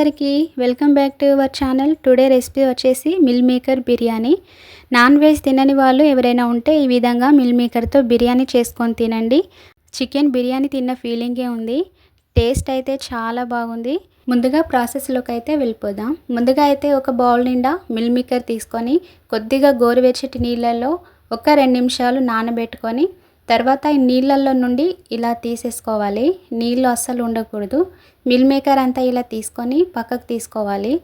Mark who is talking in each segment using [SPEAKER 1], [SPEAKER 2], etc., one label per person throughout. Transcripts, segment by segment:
[SPEAKER 1] అందరికీ welcome back to our channel. Today recipe వచ్చేసి meal maker biryani. Non veg తినని వాళ్ళు ఎవరైనా ఉంటే ఈ విధంగా మిల్ మేకర్తో బిర్యానీ చేసుకొని తినండి. చికెన్ బిర్యానీ తిన్న ఫీలింగే ఉంది. టేస్ట్ అయితే చాలా బాగుంది. ముందుగా ప్రాసెస్లోకి అయితే వెళ్ళిపోదాం. ముందుగా అయితే ఒక బౌల్ నిండా మిల్ మేకర్ తీసుకొని కొద్దిగా గోరువెచ్చటి నీళ్ళల్లో ఒక రెండు నిమిషాలు నానబెట్టుకొని తర్వాత ఈ నీళ్ళల్లో నుండి ఇలా తీసేసుకోవాలి. నీళ్ళు అస్సలు ఉండకూడదు. మిల్ మేకర్ అంతా ఇలా తీసుకొని పక్కకు తీసుకోవాలి.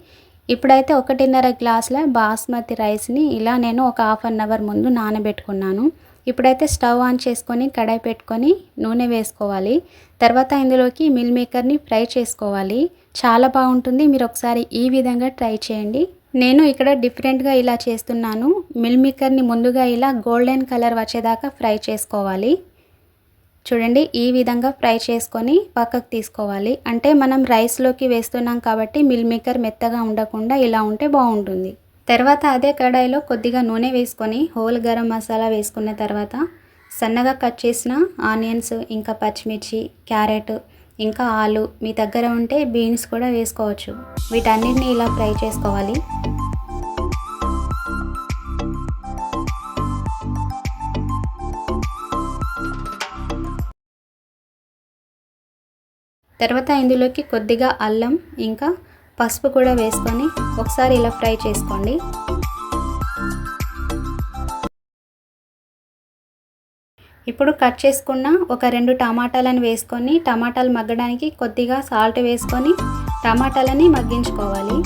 [SPEAKER 1] ఇప్పుడైతే ఒకటిన్నర గ్లాసుల బాస్మతి రైస్ని ఇలా నేను ఒక హాఫ్ అన్ అవర్ ముందు నానబెట్టుకున్నాను. ఇప్పుడైతే స్టవ్ ఆన్ చేసుకొని కడాయి పెట్టుకొని నూనె వేసుకోవాలి. తర్వాత ఇందులోకి మిల్ మేకర్ని ఫ్రై చేసుకోవాలి. చాలా బాగుంటుంది. మీరు ఒకసారి ఈ విధంగా ట్రై చేయండి. నేను ఇక్కడ డిఫరెంట్గా ఇలా చేస్తున్నాను. మిల్ మేకర్ని ముందుగా ఇలా గోల్డెన్ కలర్ వచ్చేదాకా ఫ్రై చేసుకోవాలి. చూడండి ఈ విధంగా ఫ్రై చేసుకొని పక్కకు తీసుకోవాలి. అంటే మనం రైస్లోకి వేస్తున్నాం కాబట్టి మిల్ మేకర్ మెత్తగా ఉండకుండా ఇలా ఉంటే బాగుంటుంది. తర్వాత అదే కడాయిలో కొద్దిగా నూనె వేసుకొని హోల్ గరం మసాలా వేసుకున్న తర్వాత సన్నగా కట్ చేసిన ఆనియన్స్ ఇంకా పచ్చిమిర్చి క్యారెట్ ఇంకా ఆలు మీ దగ్గర ఉంటే బీన్స్ కూడా వేసుకోవచ్చు. వీటన్నిటిని ఇలా ఫ్రై చేసుకోవాలి. తర్వాత ఇందులోకి కొద్దిగా అల్లం ఇంకా పసుపు కూడా వేసుకొని ఒకసారి ఇలా ఫ్రై చేసుకోండి. ఇప్పుడు కట్ చేసుకున్న ఒక రెండు టమాటాలను వేసుకొని టమాటాలు మగ్గడానికి కొద్దిగా సాల్ట్ వేసుకొని టమాటాలని మగ్గించుకోవాలి.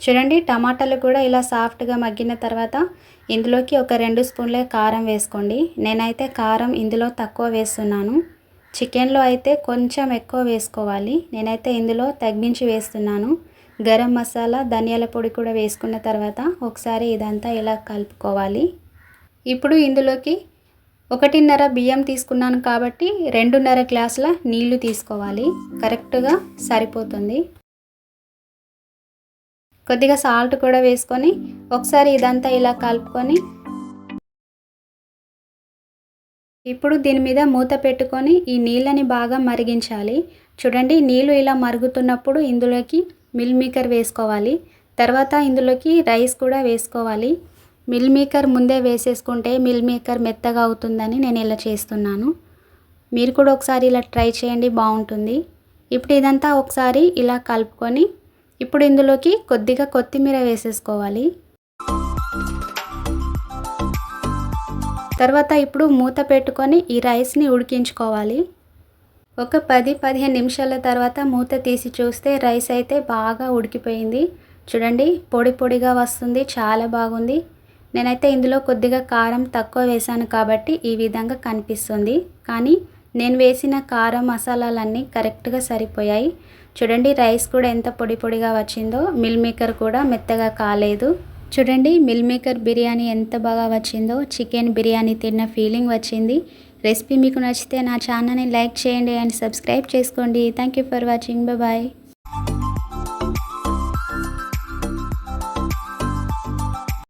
[SPEAKER 1] చూడండి టమాటాలు కూడా ఇలా సాఫ్ట్గా మగ్గిన తర్వాత ఇందులోకి ఒక రెండు స్పూన్ల కారం వేసుకోండి. నేనైతే కారం ఇందులో తక్కువ వేస్తున్నాను. చికెన్లో అయితే కొంచెం ఎక్కువ వేసుకోవాలి. నేనైతే ఇందులో తగ్గించి వేస్తున్నాను. గరం మసాలా ధనియాల పొడి కూడా వేసుకున్న తర్వాత ఒకసారి ఇదంతా ఇలా కలుపుకోవాలి. ఇప్పుడు ఇందులోకి ఒకటిన్నర బియ్యం తీసుకున్నాను కాబట్టి రెండున్నర గ్లాసుల నీళ్ళు తీసుకోవాలి. కరెక్ట్గా సరిపోతుంది. కొద్దిగా సాల్ట్ కూడా వేసుకొని ఒకసారి ఇదంతా ఇలా కలుపుకొని ఇప్పుడు దీని మీద మూత పెట్టుకొని ఈ నీళ్ళని బాగా మరిగించాలి. చూడండి నీళ్ళు ఇలా మరుగుతున్నప్పుడు ఇందులోకి మిల్ మేకర్ వేసుకోవాలి. తర్వాత ఇందులోకి రైస్ కూడా వేసుకోవాలి. మిల్ మేకర్ ముందే వేసేసుకుంటే మిల్ మేకర్ మెత్తగా అవుతుందని నేను ఇలా చేస్తున్నాను. మీరు కూడా ఒకసారి ఇలా ట్రై చేయండి బాగుంటుంది. ఇప్పుడు ఇదంతా ఒకసారి ఇలా కలుపుకొని ఇప్పుడు ఇందులోకి కొద్దిగా కొత్తిమీర వేసేసుకోవాలి. తర్వాత ఇప్పుడు మూత పెట్టుకొని ఈ రైస్ని ఉడికించుకోవాలి. ఒక పది పదిహేను నిమిషాల తర్వాత మూత తీసి చూస్తే రైస్ అయితే బాగా ఉడికిపోయింది. చూడండి పొడి పొడిగా వస్తుంది చాలా బాగుంది. నేనైతే ఇందులో కొద్దిగా కారం తక్కువ వేశాను కాబట్టి ఈ విధంగా కనిపిస్తుంది. కానీ నేను వేసిన కారం మసాలాలన్నీ కరెక్ట్గా సరిపోయాయి. చూడండి రైస్ కూడా ఎంత పొడి పొడిగా వచ్చిందో. మిల్ మేకర్ కూడా మెత్తగా కాలేదు. చూడండి మిల్ మేకర్ బిర్యానీ ఎంత బాగా వచ్చిందో. చికెన్ బిర్యానీ తిన్న ఫీలింగ్ వచ్చింది. రెసిపీ మీకు నచ్చితే నా ఛానల్ని లైక్ చేయండి అండ్ సబ్స్క్రైబ్ చేసుకోండి. Thank you for watching bye